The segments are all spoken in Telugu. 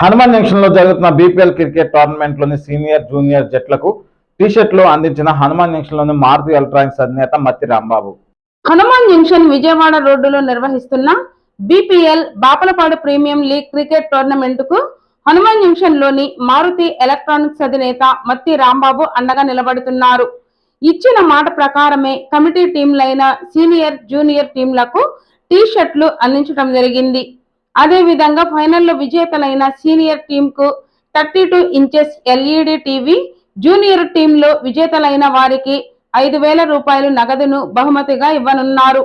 హనుమాన్ జంక్షన్లో జరుగుతున్న బీపీఎల్ క్రికెట్ టోర్నమెంట్లోని సీనియర్ జూనియర్ జట్లకు టీషర్ట్లు అందించిన హనుమాన్ జంక్షన్లోని మారుతి ఎలక్ట్రానిక్స్ అధినేత మత్తి రాంబాబు. హనుమాన్ జంక్షన్ విజయవాడ రోడ్డులో నిర్వహిస్తున్న BPL Bapalapadu premium league cricket టోర్నమెంట్కు Hanuman జంక్షన్లోని మారుతి ఎలక్ట్రానిక్స్ అధినేత మత్తి రాంబాబు అండగా నిలబడుతున్నారు. ఇచ్చిన మాట ప్రకారమే కమిటీ టీంలైన సీనియర్ జూనియర్ టీంలకు టీ షర్ట్లు అందించడం జరిగింది. అదేవిధంగా ఫైనల్లో విజేతలైన senior టీంకు thirty two inches LED TV junior టీంలో విజేతలైన వారికి ఐదు వేల రూపాయలు నగదును బహుమతిగా ఇవ్వనున్నారు.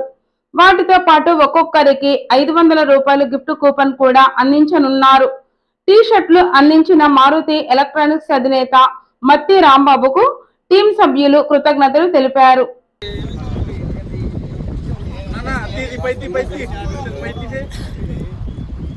వాటితో పాటు ఒక్కొక్కరికి ఐదు వందల రూపాయలు గిఫ్ట్ కూపన్ కూడా అందించనున్నారు. టీ షర్ట్లు అందించిన మారుతి ఎలక్ట్రానిక్స్ అధినేత మత్తి రాంబాబుకు టీం సభ్యులు కృతజ్ఞతలు తెలిపారు.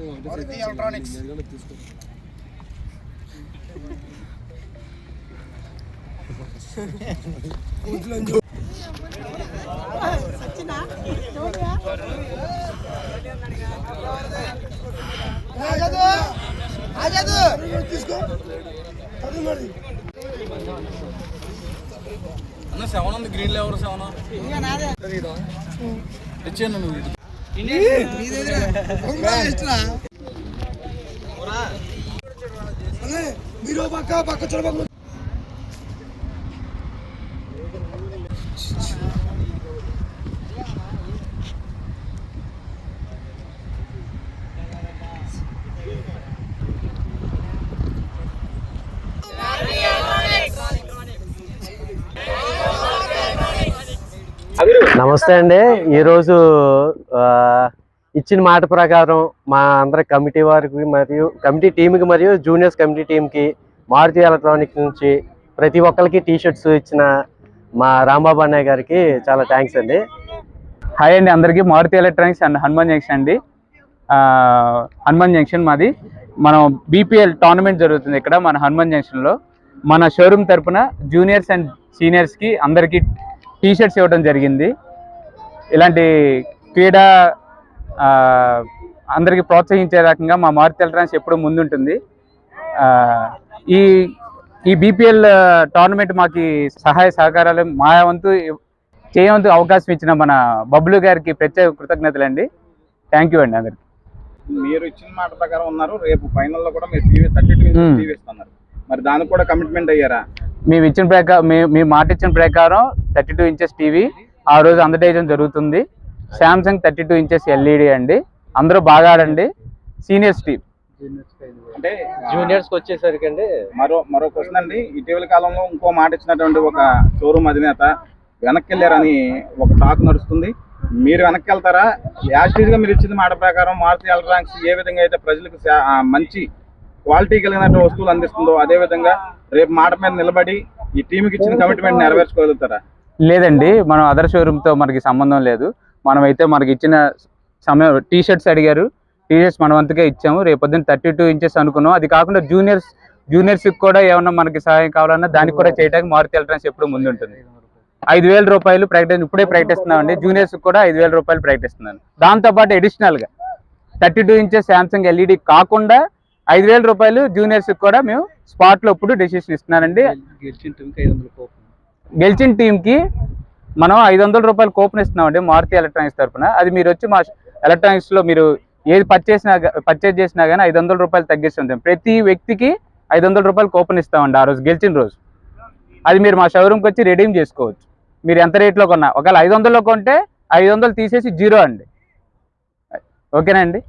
ఎలక్ట్రానిక్స్ అన్న సెవెన్ ఉంది గ్రీన్ ఎవరు సెవెన్ తెచ్చాను నువ్వు మీరు పక్క పక్క చూడబాకు నమస్తే అండి. ఈరోజు ఇచ్చిన మాట ప్రకారం మా అందరి కమిటీ వారికి మరియు కమిటీ టీంకి మరియు జూనియర్స్ కమిటీ టీంకి మారుతి ఎలక్ట్రానిక్స్ నుంచి ప్రతి ఒక్కరికి టీ షర్ట్స్ ఇచ్చిన మా రాంబాబు అన్నయ్య గారికి చాలా థ్యాంక్స్ అండి. హాయ్ అండి అందరికీ. Maruti electronics and Hanuman junction అండి. హనుమాన్ జంక్షన్ మాది. మనం బీపీఎల్ టోర్నమెంట్ జరుగుతుంది ఇక్కడ మన హనుమాన్ జంక్షన్లో. మన షోరూమ్ తరపున జూనియర్స్ అండ్ సీనియర్స్కి అందరికీ టీ షర్ట్స్ ఇవ్వడం జరిగింది. ఇలాంటి క్రీడా అందరికీ ప్రోత్సహించే రకంగా మా మారుతి ఎలక్ట్రానిక్స్ ఎప్పుడూ ముందుంటుంది. ఈ ఈ బీపీఎల్ టోర్నమెంట్ మాకు సహాయ సహకారాలు మా వంతు చేయవంతు అవకాశం ఇచ్చిన మన బబ్లు గారికి ప్రత్యేక కృతజ్ఞతలు అండి థ్యాంక్ యూ అండి అందరికి. మీరు ఇచ్చిన మాట ప్రకారం ఉన్నారు. రేపు ఫైనల్లో కూడా మీరు టీవీ థర్టీ. టీవీ ఇస్తున్నారు. మరి దానికి కూడా కమిట్మెంట్ అయ్యారా? మేము ఇచ్చిన ప్రకారం మీ మాట ఇచ్చిన ప్రకారం థర్టీ టూ ఇంచెస్ టీవీ ఆ రోజు అందజేయడం జరుగుతుంది. Samsung thirty two inches LED అండి. అందరూ బాగా ఆడండి. సీనియర్స్ టీమ్ అంటే జూనియర్స్కి వచ్చేసరికి అండి. మరో మరో క్వశ్చన్ అండి. ఇటీవల కాలంలో ఇంకో మాట ఇచ్చినటువంటి ఒక షోరూమ్ అధినేత వెనక్కి వెళ్ళారని ఒక టాక్ నడుస్తుంది. మీరు వెనక్కి వెళ్తారా యాస్టీజ్గా మీరు ఇచ్చిన మాట ప్రకారం మారుతి ఎలక్ట్రానిక్స్ ఏ విధంగా అయితే ప్రజలకు మంచి క్వాలిటీ కలిగినటువంటి వస్తువులు అందిస్తుందో అదే విధంగా రేపు మాట మీద నిలబడి ఈ టీంకి ఇచ్చిన కమిట్మెంట్ నెరవేర్చుకోగలుగుతారా? లేదండి మనం అదర్ షోరూమ్తో మనకి సంబంధం లేదు. మనమైతే మనకి ఇచ్చిన సమయం టీ షర్ట్స్ అడిగారు. టీ షర్ట్స్ మనం అంతకే ఇచ్చాము. రేపు పొద్దున్న థర్టీ టూ ఇంచెస్ అనుకున్నాం. అది కాకుండా జూనియర్స్ జూనియర్స్కి కూడా ఏమన్నా మనకి సహాయం కావాలన్నా దానికి కూడా చేయడానికి మారుతి ఎలక్ట్రానిక్స్ ఎప్పుడు ముందుంటుంది. ఐదు వేల రూపాయలు ప్రకటన ఇప్పుడే ప్రకటిస్తున్నామండి జూనియర్స్కి కూడా ఐదు వేల రూపాయలు ప్రకటిస్తున్నాను దాంతోపాటు అడిషనల్గా thirty two inches Samsung LED కాకుండా ఐదు వేల రూపాయలు జూనియర్స్కి కూడా మేము స్పాట్లో ఇప్పుడు డెసిషన్ ఇస్తున్నానండి గెలిచిన టీంకి మనం ఐదు వందల రూపాయలు కూపన్ ఇస్తున్నామండి మారుతి ఎలక్ట్రానిక్స్ తరపున. అది మీరు వచ్చి మా ఎలక్ట్రానిక్స్లో మీరు ఏది పర్చేస్ పర్చేజ్ చేసినా కానీ ఐదు వందల రూపాయలు తగ్గిస్తుంటాం ప్రతి వ్యక్తికి ఐదు వందల రూపాయలు కూపన్ ఇస్తామండి ఆ రోజు గెలిచిన రోజు. అది మీరు మా షోరూమ్కి వచ్చి రెడీమ్ చేసుకోవచ్చు. మీరు ఎంత రేట్లో కొన్నా. ఒకవేళ ఐదు వందల్లో కొంటే ఐదు వందలు తీసేసి జీరో అండి. ఓకేనా అండి?